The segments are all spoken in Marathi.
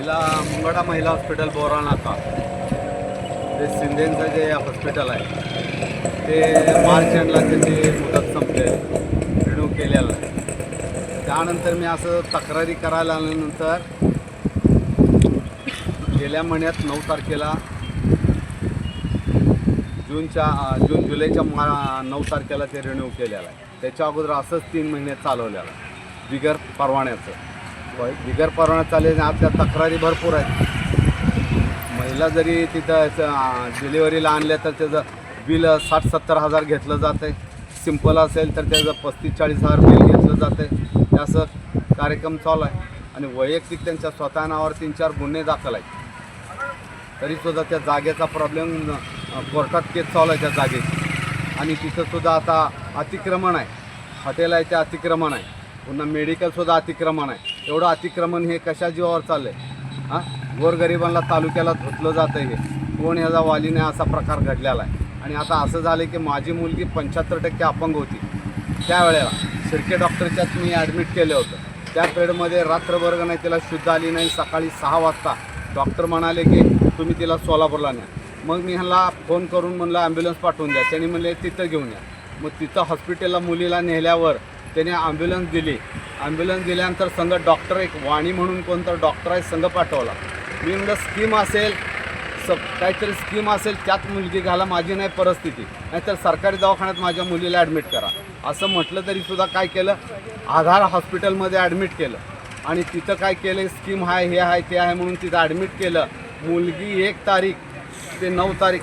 महिला मुंगाडा महिला हॉस्पिटल बोरा नाका ते शिंदेचं जे हॉस्पिटल आहे ते मार्च एंडला त्याची मुदत संपले रिन्यू केलेलं आहे. त्यानंतर मी असं तक्रारी करायला आल्यानंतर गेल्या महिन्यात नऊ तारखेला जूनच्या जून जुलैच्या मा नऊ तारखेला ते रिन्यू केलेलं आहे. त्याच्या अगोदर असंच तीन महिने चालवलेलं आहे. बिगर परवान्याचं. होय, बिगर परवान्यात चालले आपल्या तक्रारी भरपूर आहेत. महिला जरी तिथं डिलिव्हरीला आणल्या तर त्याचं बिल साठ सत्तर हजार घेतलं जातं आहे सिंपल असेल तर त्याचं पस्तीस चाळीस हजार बिल घेतलं जातं आहे असं कार्यक्रम चालू आहे. आणि वैयक्तिक त्यांच्या स्वतः नावावर तीन चार गुन्हे दाखल आहेत. तरीसुद्धा त्या जागेचा प्रॉब्लेम कोर्टात केस चालू आहे त्या जागेची आणि तिथंसुद्धा आता अतिक्रमण आहे. हॉटेल आहे ते अतिक्रमण आहे. पुन्हा मेडिकलसुद्धा अतिक्रमण आहे. एवढं अतिक्रमण हे कशा जीवावर चाललं आहे हां? गोरगरिबांना तालुक्याला धुतलं जातं हे. कोण ह्याचा वालीने असा प्रकार घडलेला आहे. आणि आता असं झालं की माझी मुलगी पंच्याहत्तर टक्के अपंग होती. त्यावेळेला शिर्के डॉक्टरच्यात मी ॲडमिट केलं होतं. त्या पेडमध्ये रात्रभर नाही तिला शुद्ध आली नाही. सकाळी सहा वाजता डॉक्टर म्हणाले की तुम्ही तिला सोलापूरला न्या. मग मी ह्याला फोन करून म्हणलं ॲम्ब्युलन्स पाठवून द्या. त्यांनी म्हणले तिथं घेऊन या. मग तिथं हॉस्पिटलला मुलीला नेल्यावर त्याने ॲम्ब्युलन्स दिली. ॲम्ब्युलन्स दिल्यानंतर संघ डॉक्टर एक वाणी म्हणून कोणतं डॉक्टर आहे संघ पाठवला. मी म्हणलं स्कीम असेल स काहीतरी स्कीम असेल त्यात मुलगी घाला माझी नाही परिस्थिती. नाहीतर सरकारी दवाखान्यात माझ्या मुलीला ॲडमिट करा. असं म्हटलं तरी सुद्धा काय केलं? आधार हॉस्पिटलमध्ये ॲडमिट केलं. आणि तिथं काय केलं स्कीम आहे हे आहे ते आहे म्हणून तिथं ॲडमिट केलं. मुलगी एक तारीख ते नऊ तारीख.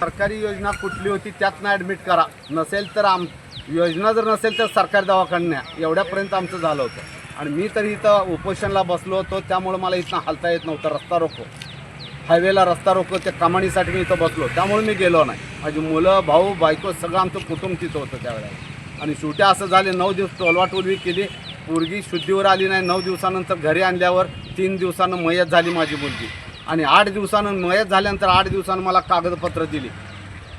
सरकारी योजना कुठली होती त्यातनं ॲडमिट करा. नसेल तर आम योजना जर नसेल तर सरकारी दवाखान्या. एवढ्यापर्यंत आमचं झालं होतं. आणि मी तर इथं उपोषणला बसलो होतो त्यामुळं मला इथनं हालता येत नव्हतं. रस्ता रोको. हायवेला रस्ता रोको त्या कमाणीसाठी मी इथं बसलो. त्यामुळे मी गेलो नाही. माझी मुलं भाऊ बायको सगळं आमचं कुटुंब तिथं होतं त्यावेळेला. आणि सुट्या असं झाले नऊ दिवस टोलवाटोलवी केली. मुलगी शुद्धीवर आली नाही. नऊ दिवसानंतर घरी आणल्यावर तीन दिवसानं मयत झाली माझी मुलगी. आणि आठ दिवसानं मयत झाल्यानंतर आठ दिवसानं मला कागदपत्र दिली.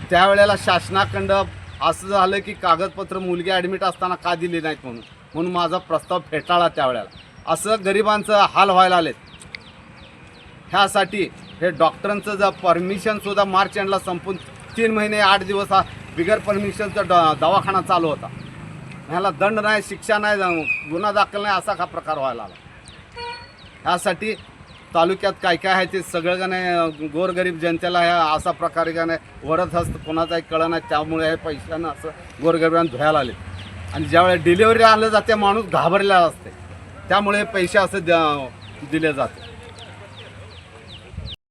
त्यावेळेला शासनाखंड असं झालं की कागदपत्र मुलगी ॲडमिट असताना का दिली नाहीत म्हणून? म्हणून माझा प्रस्ताव फेटाळला त्यावेळेला. असं गरिबांचं हाल व्हायला आलेत. ह्यासाठी हे डॉक्टरांचं जर परमिशनसुद्धा मार्च एंडला संपून तीन महिने आठ दिवस हा बिगर परमिशनचा ड दवाखाना चालू होता. ह्याला दंड नाही शिक्षा नाही गुन्हा दाखल नाही असा हा प्रकार व्हायला आला. ह्यासाठी तालुक्यात काय काय आहे ते सगळं का नाही गोरगरीब जनतेला ह्या असा प्रकारे का नाही वरत हस्त कोणाचाही कळं नाही त्यामुळे हे पैशानं असं गोरगरिबांना धुयाला आले आणि ज्यावेळेस डिलिव्हरी आणलं जाते माणूस घाबरलेला असते. त्यामुळे पैसे असं द्या दिले जाते.